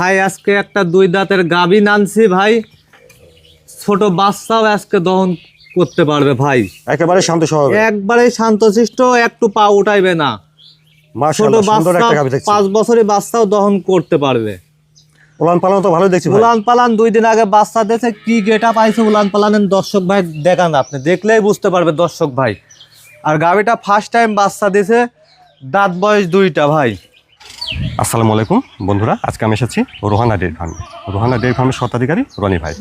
ভাই আজকে একটা দুই দাঁতের গাবি নানছি ভাই। ছোট বাচ্চাও আজকে দহন করতে পারবে ভাই। একেবারে শান্ত স্বভাবে একবারে শান্তশিষ্ট একটু পা উঠাইবে না। ছোট বাচ্চা পাঁচ বছরের বাচ্চাও দহন করতে পারবে। উলান পালান তো ভালো দেখছি উলান পালান দুই দিন আগে বাচ্চা কি গেটা পাইছে উলান পালানের দর্শক ভাই দেখান আপনি। দেখলেই বুঝতে পারবে দর্শক ভাই। আর গাবিটা ফার্স্ট টাইম বাচ্চা দিয়েছে দাঁত বয়স দুইটা ভাই। আসসালামু আলাইকুম বন্ধুরা। আজকে আমি এসেছি রোহানা ডেয়ারি ফার্মে। রোহানা ডেয়ারি ফার্মের স্বত্বাধিকারী রনি ভাই।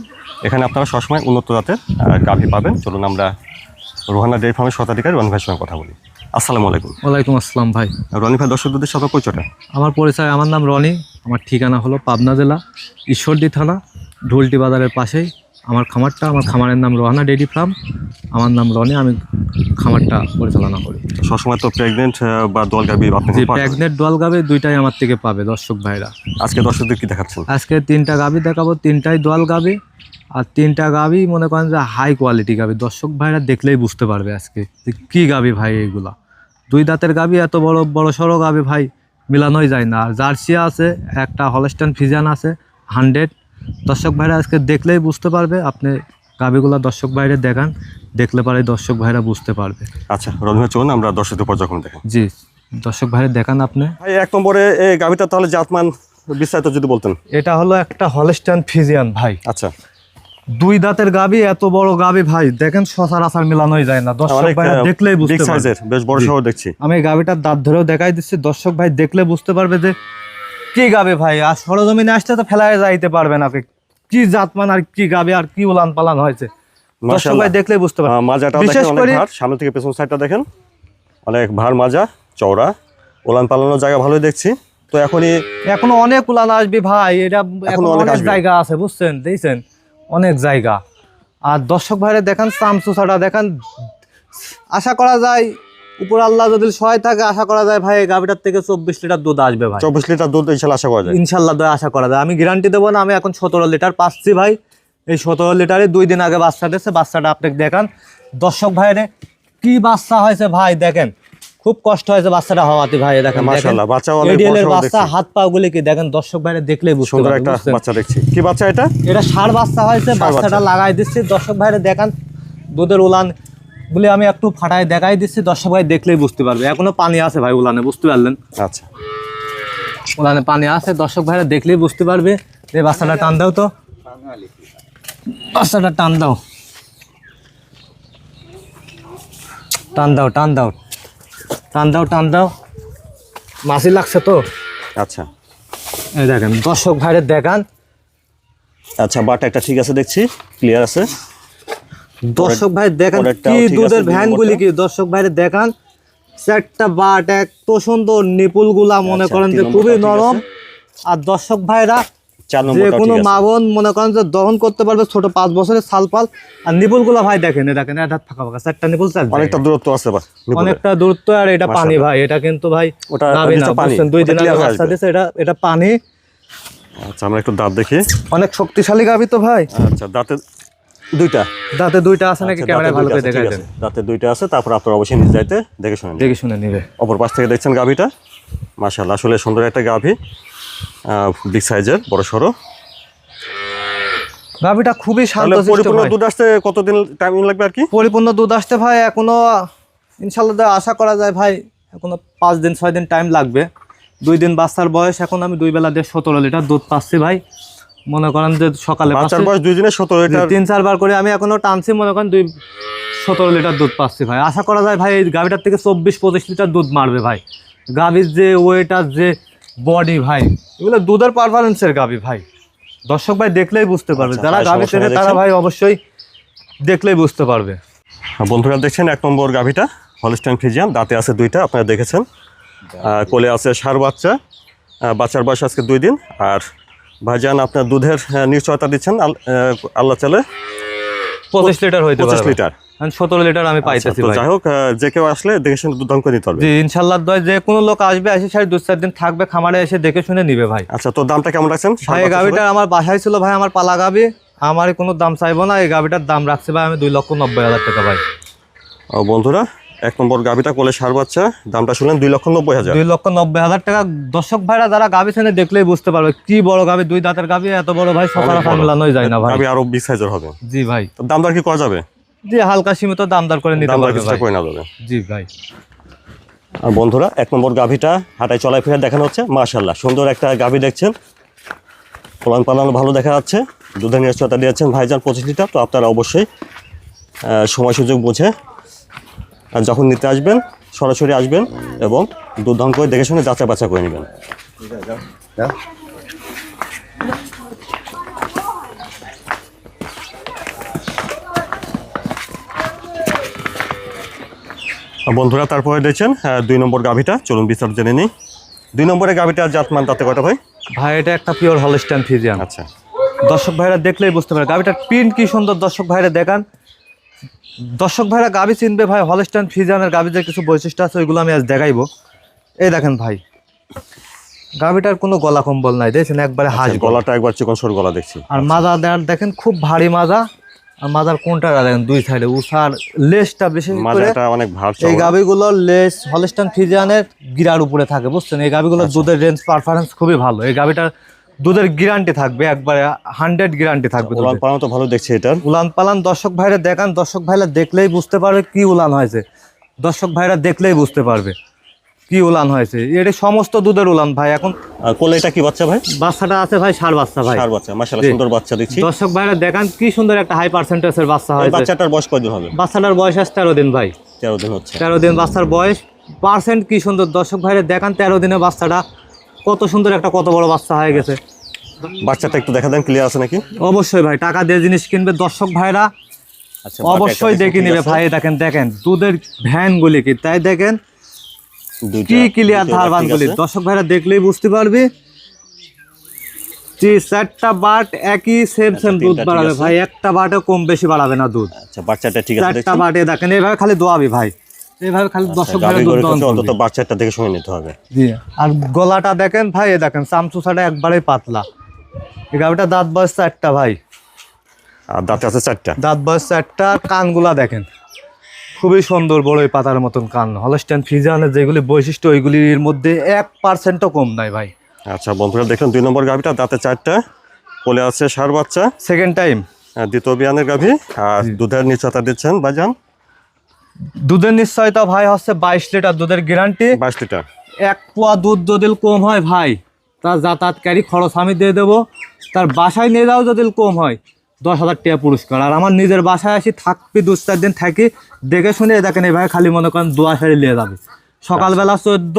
এখানে আপনারা সবসময় উন্নত জাতের গাভী পাবেন। চলুন আমরা রোহানা ডেয়ারি ফার্মের স্বত্বাধিকারী রনি ভাইয়ের সঙ্গে কথা বলি। আসসালামু আলাইকুম। ওয়ালাইকুম আসসালাম ভাই। রনি ভাই দর্শকদের সাথে পরিচয়টা? আমার পরিচয় আমার নাম রনি। আমার ঠিকানা হলো পাবনা জেলা ঈশ্বরদী থানা ঢুলটি বাজারের পাশেই। আমার খামারটা আমার খামারের নাম রোহানা ডেইরি ফার্ম। আমার নাম রনি আমি খামারটা পরিচালনা করি। সবসময় তো প্রেগনেন্ট বা দল গাবি আপনি পান। প্যাগনেট গাবে দুইটাই আমার থেকে পাবে দর্শক ভাইরা। আজকে দর্শকদের কি দেখাচ্ছেন? আজকে তিনটা গাবি দেখাবো তিনটাই দল গাবি আর তিনটা গাবি মনে করেন যে হাই কোয়ালিটি গাবি দর্শক ভাইরা দেখলেই বুঝতে পারবে আজকে যে কী গাবি ভাই এইগুলা। দুই দাঁতের গাবি এত বড় বড় সড়ো গাবি ভাই মিলানোই যায় না। আর জার্সি আছে একটা হলস্টান ফিজান আছে হান্ড্রেড দর্শক ভাইরা আজকে দেখলেই বুঝতে পারবে আপনি গাবিগুলা দর্শক ভাইরে দেখান দেখলে পারে দর্শক ভাইরা বুঝতে পারবে। আচ্ছা ভাই চলুন আমরা দর্শকদের পর্যবেক্ষণ দেখেন জি দর্শক ভাইরে দেখান আপনি। ভাই এক নম্বরে এই গাভীটা তাহলে জাতমান বিস্তারিত যদি বলতেন। এটা হলো একটা হলস্টান ফিজিয়ান ভাই। আচ্ছা। দুই দাঁতের গাবি এত বড় গাবি ভাই দেখেন সচরাচর মিলানোই যায় না। দর্শক ভাই দেখলেই বুঝতে পারবে। বেশ বড়। সহ দেখছি। আমি গাবিটার দাঁত ধরেও দেখাই দিচ্ছি। দর্শক ভাই দেখলে বুঝতে পারবে যে কি গাবে ভাই? আর সরজমিনে আসতে তো ফেলায় যাইতে পারবে না আপনি। কি জাতমান আর কি গাবে আর কি উলান পালান হয়েছে। ভাই দেখলে বুঝতে পারবে। মাজাটা বিশেষ করে সামনে থেকে পেছন সাইডটা দেখেন। অনেক ভার মাজা চওড়া। ওলান পালানোর জায়গা ভালোই দেখছি। তো এখনই এখনও অনেক উলান আসবে ভাই। এটা এখন অনেক জায়গা আছে বুঝছেন? দেখছেন? অনেক জায়গা। আর দর্শক ভাইরে দেখান চামচুসাটা দেখান। আশা করা যায় উপর আল্লাহ যদি সহায় থাকে আশা করা যায় ভাই গাভিটার থেকে চব্বিশ লিটার দুধ আসবে ভাই। চব্বিশ লিটার দুধ ইনশাল্লাহ আশা করা যায়। ইনশাল্লাহ দয় আশা করা যায়। আমি গ্যারান্টি দেবো না আমি এখন সতেরো লিটার পাচ্ছি ভাই। এই সতেরো লিটারে দুই দিন আগে বাচ্চা দিয়েছে বাচ্চাটা আপনাকে দেখান। দর্শক ভাইরে কি বাচ্চা হয়েছে ভাই দেখেন। খুব কষ্ট হয়েছে বাচ্চাটা হওয়াতে ভাই দেখেন মাশাআল্লাহ, বাচ্চা বাচ্চা হাত পা গুলি কি দেখেন দর্শক ভাইরে দেখলেই বুঝতে সুন্দর একটা বাচ্চা দেখছি। কি বাচ্চা এটা? এটা ষাঁড় বাচ্চা হয়েছে বাচ্চাটা বাচ্চা। লাগাই দিচ্ছি। দর্শক ভাইরে দেখান দুধের উলান গুলি আমি একটু ফাটায় দেখাই দিচ্ছি দর্শক ভাই দেখলেই বুঝতে পারবে। এখনও পানি আছে ভাই উলানে বুঝতে পারলেন? আচ্ছা। ওখানে পানি আছে দর্শক ভাইরা দেখলেই বুঝতে পারবে। যে বাচ্চাটা টান দাও তো। বাচ্চাটা টান দাও। টান দাও টান দাও। টান দাও টান দাও। মাছি লাগছে তো? আচ্ছা। এই দেখেন দর্শক ভাইরে দেখান। আচ্ছা বাটা একটা ঠিক আছে দেখছি। ক্লিয়ার আছে? দর্শক ভাই দেখান কি দুধের দুই ভ্যানগুলি কি? দর্শক ভাইরে দেখান চারটা বাট এত সুন্দর নিপুলগুলা মনে আচ্ছা, করেন যে খুবই নরম। আর দর্শক ভাইরা যে কোনো মা বোন মনে করেন যে দহন করতে পারবে ছোট পাঁচ বছরের সাল পাল। আর নিপুলগুলা ভাই দেখেন এ দেখেন এটা ফাঁকা ফাঁকা চারটা নিপুল চার অনেকটা দূরত্ব আছে অনেকটা দূরত্ব আর এটা পানি ভাই এটা কিন্তু ভাই? দুই দিন এটা এটা পানি। আচ্ছা আমরা একটু দাঁত দেখি। অনেক শক্তিশালী গাবি তো ভাই। আচ্ছা দাঁতে দুইটা। দাঁতে দুইটা আছে নাকি? আচ্ছা, ক্যামেরায় দাঁতে ভালো করে দেন আছে। দাঁতে দুইটা আছে তারপর আপনার অবশ্যই নিজ দেখে শুনে দেখে শুনে নিবে। অপর পাশ থেকে দেখছেন গাভীটা। মাশাল্লাহ আসলে সুন্দর একটা গাভী। বিগ সাইজের বড় সড়ো। খুবই শান্ত পরিপূর্ণ দুধ আসতে কতদিন টাইম লাগবে আর কি? পরিপূর্ণ দুধ আসতে ভাই এখনও ইনশাল্লাহ আশা করা যায় ভাই এখনও পাঁচ দিন ছয় দিন টাইম লাগবে। দুই দিন বাচ্চার বয়স এখন আমি দুই বেলা দিয়ে সতেরো লিটার দুধ পাচ্ছি ভাই। মনে করেন যে সকালে বাচ্চার। বয়স দুই দিনে সতেরো লিটার। তিন চারবার করে আমি এখনও টানছি মনে করেন দুই সতেরো লিটার দুধ পাচ্ছি ভাই। আশা করা যায় ভাই এই গাভিটার থেকে চব্বিশ পঁচিশ লিটার দুধ মারবে ভাই। গাভির যে ওয়েট আর যে বডি ভাই এগুলো দুধের পারফরমেন্সের গাভি ভাই। দর্শক ভাই দেখলেই বুঝতে পারবে। আচ্ছা, যারা গাভি নিয়ে তারা ভাই অবশ্যই দেখলেই বুঝতে পারবে। বন্ধুরা দেখছেন এক নম্বর গাভীটা হলস্টাইন ফিজিয়ান দাঁতে আছে দুইটা আপনারা দেখেছেন। কোলে আছে সার বাচ্চা বাচ্চার বয়স আজকে দুই দিন আর ভাইজান আপনার দুধের নিশ্চয়তা দিচ্ছেন আল্লাহ চালে পঁচিশ লিটার হইতে পঁচিশ লিটার। সতেরো লিটার আমি আচ্ছা, পাইতেছি যাই হোক যে কেউ আসলে দেখে শুনে দুধ করে নিতে হবে জি ইনশাল্লাহ দয় যে কোনো লোক আসবে এসে সাড়ে দু চার দিন থাকবে খামারে এসে দেখে শুনে নিবে ভাই। আচ্ছা তো দামটা কেমন রাখছেন? ভাই এই গাভিটা আমার বাসায় ছিল ভাই আমার পালা গাবি আমার কোনো দাম চাইব না এই গাভিটার দাম রাখছে ভাই আমি দুই লক্ষ নব্বই হাজার টাকা ভাই। ও বন্ধুরা এক নম্বর গাভিটা কোলে সার বাচ্চা দামটা শুনলেন দুই লক্ষ নব্বই হাজার। দুই লক্ষ নব্বই হাজার টাকা। দর্শক ভাইরা যারা গাভি ছেনে দেখলেই বুঝতে পারবে কি বড় গাভি দুই দাঁতের গাভি এত বড় ভাই মেলানোই যায় না ভাই। গাভি আরও বিশ সাইজের হবে। জি ভাই। তো দাম দর কি করা যাবে? জি হালকা সীমিত দাম দর করে নিতে পারবে ভাই। করে না যাবে। জি ভাই। আর বন্ধুরা এক নম্বর গাভিটা হাঁটায় চলায় ফেরা দেখানো হচ্ছে মাশাল্লাহ সুন্দর একটা গাভি দেখছেন। ফলান পালানো ভালো দেখা যাচ্ছে দুধের নিশ্চয়তা দিয়েছেন ভাইজান পঁচিশ লিটার তো আপনারা অবশ্যই সময় সুযোগ বুঝে আর যখন নিতে আসবেন সরাসরি আসবেন এবং দহন করে দেখে শুনে যাচা বাছা করে নেবেন। বন্ধুরা তারপরে দেখছেন দুই নম্বর গাভিটা চলুন বিস্তার জেনে নিই। দুই নম্বরের গাভিটা জাতমান তাতে কয়টা ভাই? ভাই এটা একটা পিওর হলস্টাইন ফিজিয়ান আচ্ছা। দর্শক ভাইরা দেখলেই বুঝতে পারে গাভিটার প্রিন্ট কি সুন্দর দর্শক ভাইরা দেখান। দর্শক ভাইরা গাভি চিনবে ভাই হলস্টাইন ফিজিয়ানের গাভি যে কিছু বৈশিষ্ট্য আছে ওইগুলো আমি আজ দেখাইবো। এই দেখেন ভাই গাভিটার কোনো গলা কম্বল নাই দেখছেন? একবারে হাজ আচ্ছা, গলাটা একবার চিকন সর গলা দেখছি। আর মাজা দেওয়ার দেখেন খুব ভারী মাজা আর মাজার কোনটা দেখেন দুই সাইডে উষার লেসটা বেশি মাজাটা অনেক ভার এই গাভিগুলোর লেস হলস্টান ফিজিয়ানের গিরার উপরে থাকে বুঝছেন? এই গাভিগুলোর দুধের রেঞ্জ পারফরমেন্স খুবই ভালো। এই গাভিটার দুধের গ্যারান্টি থাকবে একবারে হান্ড্রেড গ্যারান্টি থাকবে উলান। পালানো তো ভালো দেখছি এটার। উলান পালান দর্শক ভাইরা দেখান দর্শক ভাইরা দেখলেই বুঝতে পারবে কি উলান হয়েছে। দর্শক ভাইরা দেখলেই বুঝতে পারবে কি উলান হয়েছে। এটা সমস্ত দুধের উলান ভাই এখন কোলে এটা কি বাচ্চা ভাই? বাচ্চাটা আছে ভাই সার বাচ্চা ভাই। সার বাচ্চা মাশাআল্লাহ। সুন্দর বাচ্চা দেখছি। দর্শক ভাইরা দেখান কি সুন্দর একটা হাই পার্সেন্টেজের বাচ্চা হয়েছে। বাচ্চাটার বয়স কয়দিন হবে? বাচ্চাটার বয়স আছে তেরো দিন ভাই। তেরো দিন হচ্ছে। তেরো দিন বাচ্চার বয়স। পার্সেন্ট কি সুন্দর? দর্শক ভাইরা দেখান তেরো দিনে বাচ্চাটা। কত সুন্দর একটা কত বড় বাচ্চা হয়ে গেছে। বাচ্চাটা একটু দেখা দেন ক্লিয়ার আছে নাকি? অবশ্যই ভাই টাকা দিয়ে জিনিস কিনবে দর্শক ভাইরা। আচ্ছা অবশ্যই দেখে নিবে ভাই দেখেন দেখেন দুধের ভ্যান গুলি কি? তাই দেখেন কি ক্লিয়ার ধারবান গুলি দর্শক ভাইরা দেখলেই বুঝতে পারবি। জি চারটা বাট একই সেম সেম দুধ বাড়াবে ভাই একটা বাটে কম বেশি বাড়াবে না দুধ। আচ্ছা বাচ্চাটা ঠিক আছে চারটা বাটে দেখেন এইভাবে খালি দোয়াবি ভাই। এইভাবে খালি দর্শক ক্ষেত্রে করবি। অন্তত বাচ্চাটা দেখে শুনে নিতে হবে। জি। আর গলাটা দেখেন ভাই এ দেখেন চামচুসাটা একবারেই পাতলা। এই গাভিটা দাঁত বয়স চারটা ভাই। আর দাঁতে আছে চারটা? দাঁত বয়স চারটা কানগুলা দেখেন। খুবই সুন্দর বড় এই পাতার মতন কান। হলস্টাইন ফিজানের যেগুলি বৈশিষ্ট্য ওইগুলির মধ্যে এক পার্সেন্টও কম নাই ভাই। আচ্ছা বন্ধুরা দেখলেন দুই নম্বর গাভিটা দাঁতে চারটা কোলে আছে সার বাচ্চা। সেকেন্ড টাইম দ্বিতীয় বিয়ানের গাভী আর দুধের নিশ্চয়তা দিচ্ছেন বাজান দুধের নিশ্চয়তা ভাই হচ্ছে বাইশ লিটার দুধের গ্যারান্টি বাইশ লিটার। এক পোয়া দুধ যদি কম হয় ভাই তার যাতায়াতকারী খরচ আমি দিয়ে দেবো। তার বাসায় নিয়ে যাও যদি কম হয় দশ হাজার টাকা পুরস্কার। আর আমার নিজের বাসায় আসি থাকবি দু চার দিন থাকি দেখে শুনে দেখেন এভাবে খালি মনে করেন দোয়া সারি নিয়ে যাবে। সকালবেলা চোদ্দ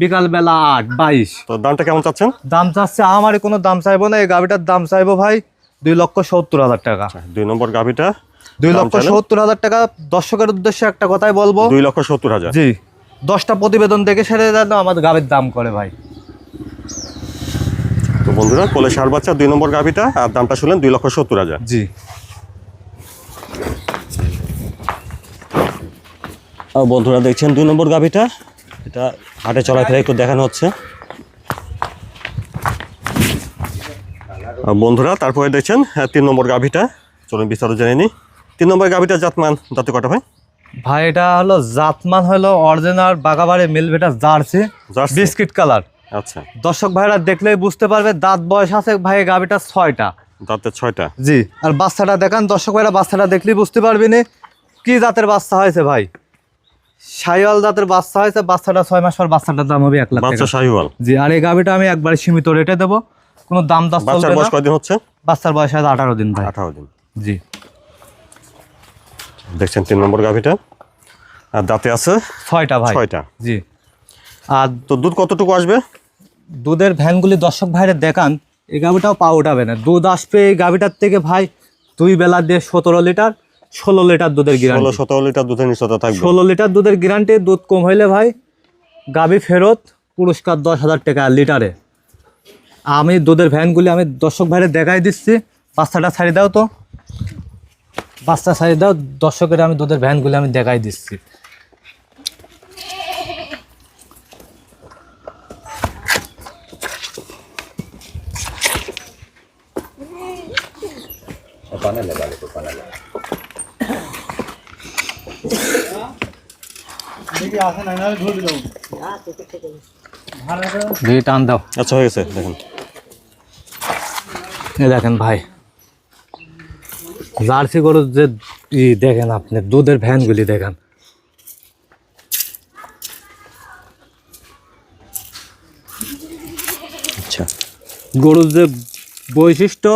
বিকালবেলা আট বাইশ। তো দামটা কেমন চাচ্ছেন? দাম চাচ্ছে আমারই কোনো দাম চাইব না এই গাভিটার দাম চাইব ভাই দুই লক্ষ সত্তর হাজার টাকা। দুই নম্বর গাভিটা। দুই লক্ষ সত্তর হাজার টাকা। দর্শকের উদ্দেশ্যে একটা কথাই বলব। দুই লক্ষ সত্তর হাজার। জি। দশটা প্রতিবেদন দেখে সেরে যেন আমাদের গাভীর দাম করে ভাই। তো বন্ধুরা কোলে সার বাচ্চা দুই নম্বর গাভিটা আর দামটা শুনলেন দুই লক্ষ সত্তর হাজার। জি। আর বন্ধুরা দেখছেন দুই নম্বর গাভিটা? এটা হাটে চলাফেরা একটু দেখানো হচ্ছে। আর বন্ধুরা তারপরে দেখছেন হ্যাঁ, তিন নম্বর গাভিটা। চলুন বিস্তারিত জেনে নিই। তিন নম্বর গাভিটা জাতমান যাতে কটা ভাই? ভাই এটা হলো জাতমান হলো অরিজিনাল বাগাবাড়ি মিলবেটা জার্সি? Biscuit colour. আচ্ছা। দর্শক ভাইরা দেখলেই বুঝতে পারবে দাঁত বয়স আছে ভাই গাভিটা ছয়টা। দাঁতের ছয়টা। জি আর বাচ্চাটা দেখান দর্শক ভাইরা বাচ্চাটা দেখলেই বুঝতে পারবি না কি জাতের বাচ্চা হয়েছে ভাই? সাইওয়াল জাতের বাচ্চা হয়েছে বাচ্চাটা ছয় মাস পর বাচ্চাটার দাম হবে এক লাখ বাচ্চা শাহিওয়াল? জি আর এই গাভিটা আমি একবারে সীমিত রেটে দেবো কোনো দাম দাস বাচ্চার বয়স কয়দিন হচ্ছে? বাচ্চার বয়স আছে আঠারো দিন ভাই। আঠারো দিন। জি। দেখছেন তিন নম্বর গাভিটা? আর দাঁতে আছে? ছয়টা ভাই। ছয়টা। জি। আর তো দুধ কতটুকু আসবে? দুধের ভ্যানগুলি দর্শক ভাইরে দেখান এই গাভিটাও পা উঠাবে না। দুধ আসবে এই গাভিটার থেকে ভাই দুই বেলা দিয়ে সতেরো লিটার ষোলো লিটার দুধের ষোলো গ্যারান্টি সতেরো লিটার দুধের নিশ্চয়তা থাকবে। ষোলো লিটার দুধের গ্যারান্টি দুধ কম হইলে ভাই গাভি ফেরত পুরস্কার দশ হাজার টাকা লিটারে। আমি দুধের ভ্যানগুলি আমি দর্শক ভাইরে দেখাই দিচ্ছি বাচ্চাটা ছাড়ি দাও তো। বাচ্চা সাইজ দাও দর্শকের আমি দুধের ভ্যানগুলি আমি দেখাই দিচ্ছি। টান দাও। আচ্ছা হয়ে গেছে দেখেন। দেখেন ভাই। জার্সি গরুর যে দেখেন আপনি দুধের ভ্যানগুলি দেখেন। আচ্ছা। গরুর যে বৈশিষ্ট্য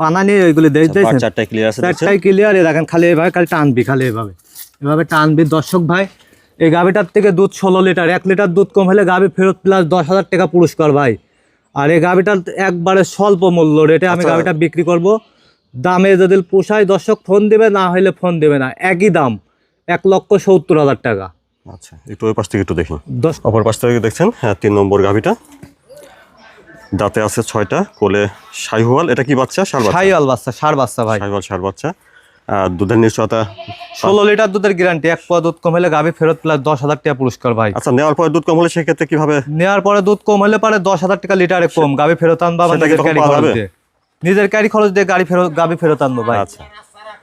পানা নিয়ে ওইগুলি দেখ পাঁচ চারটায় ক্লিয়ার আছে ক্লিয়ার দেখেন খালি এভাবে খালি টানবি খালি এভাবে। এভাবে টানবি দর্শক ভাই এই গাভিটার থেকে দুধ ষোলো লিটার এক লিটার দুধ কম হলে গাভি ফেরত প্লাস দশ হাজার টাকা পুরস্কার ভাই। আর এই গাভিটার একবারে স্বল্প মূল্য রেটে আমি আচ্ছা। গাভিটা বিক্রি করব। দামে যদি পোষায় দর্শক ফোন দেবে না হলে ফোন দেবে না। একই দাম এক লক্ষ সত্তর হাজার টাকা। আচ্ছা একটু ওই পাশ থেকে একটু দেখি। দশ অপর পাশ থেকে দেখছেন হ্যাঁ তিন নম্বর গাভিটা। দাঁতে আছে ছয়টা কোলে এটা কি বাচ্চা? সার বাচ্চা? বাচ্চা সার বাচ্চা ভাই। সার বাচ্চা। দুধের নিশ্চয়তা? ষোলো লিটার দুধের গ্যারান্টি এক পোয়া দুধ কম হলে গাভি ফেরত প্লাস দশ হাজার টাকা পুরস্কার ভাই। আচ্ছা নেওয়ার পরে দুধ কম হলে সেক্ষেত্রে কীভাবে? নেওয়ার পরে দুধ কম হলে পারে দশ হাজার টাকা লিটারে কম গাভি ফেরত আনবা নিজের ক্যারি খরচ দিয়ে গাড়ি ফেরত গাভি ফেরত আনব ভাই। আচ্ছা।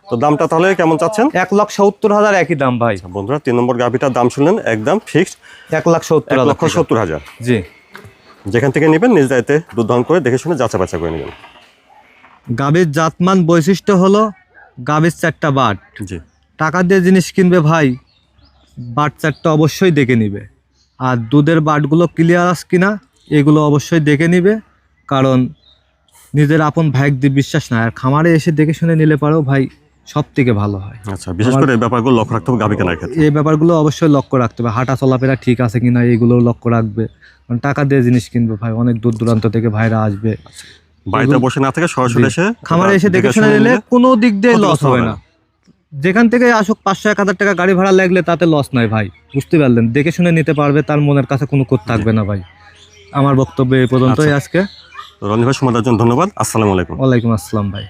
তো দামটা তাহলে কেমন চাচ্ছেন? এক লাখ সত্তর হাজার একই দাম ভাই। বন্ধুরা তিন নম্বর গাভিটার দাম শুনলেন একদম ফিক্সড এক লাখ সত্তর লক্ষ সত্তর হাজার। জি। যেখান থেকে নেবেন নিজ দায়িত্বে দুধ দহন করে দেখে শুনে যাচা বাচ্চা করে নেবেন। গাভীর জাতমান বৈশিষ্ট্য হলো গাভীর চারটা বাট। জি। টাকা দিয়ে জিনিস কিনবে ভাই বাট চারটা অবশ্যই দেখে নিবে। আর দুধের বাটগুলো ক্লিয়ার আস কিনা এগুলো অবশ্যই দেখে নিবে কারণ নিজের আপন ভাইক দিয়ে বিশ্বাস না আর খামারে এসে দেখে শুনে নিলে পারেও ভাই সব থেকে ভালো হয়। আচ্ছা বিশেষ করে এই ব্যাপারগুলো লক্ষ্য রাখতে হবে গাভি কেনার ক্ষেত্রে। এই ব্যাপারগুলো অবশ্যই লক্ষ্য রাখতে হবে। হাঁটা চলাফেরা ঠিক আছে কিনা এগুলো লক্ষ্য রাখবে। কারণ টাকা দিয়ে জিনিস কিনবে ভাই অনেক দূর দূরান্ত থেকে ভাইরা আসবে। বাড়িতে বসে না থেকে সরাসরি এসে খামারে এসে দেখে শুনে নিলে কোনো দিক দিয়ে লস হবে না। যেখান থেকে আসুক পাঁচশো এক হাজার টাকা গাড়ি ভাড়া লাগলে তাতে লস নয় ভাই। বুঝতে পারলেন? দেখে শুনে নিতে পারবে তার মনের কাছে কোনো কোত থাকবে না ভাই। আমার বক্তব্য এই পর্যন্তই আচ্ছা। আজকে। রনি ভাই সময় দেওয়ার জন্য ধন্যবাদ। আসসালামু আলাইকুম। ওয়ালাইকুম আসসালাম ভাই।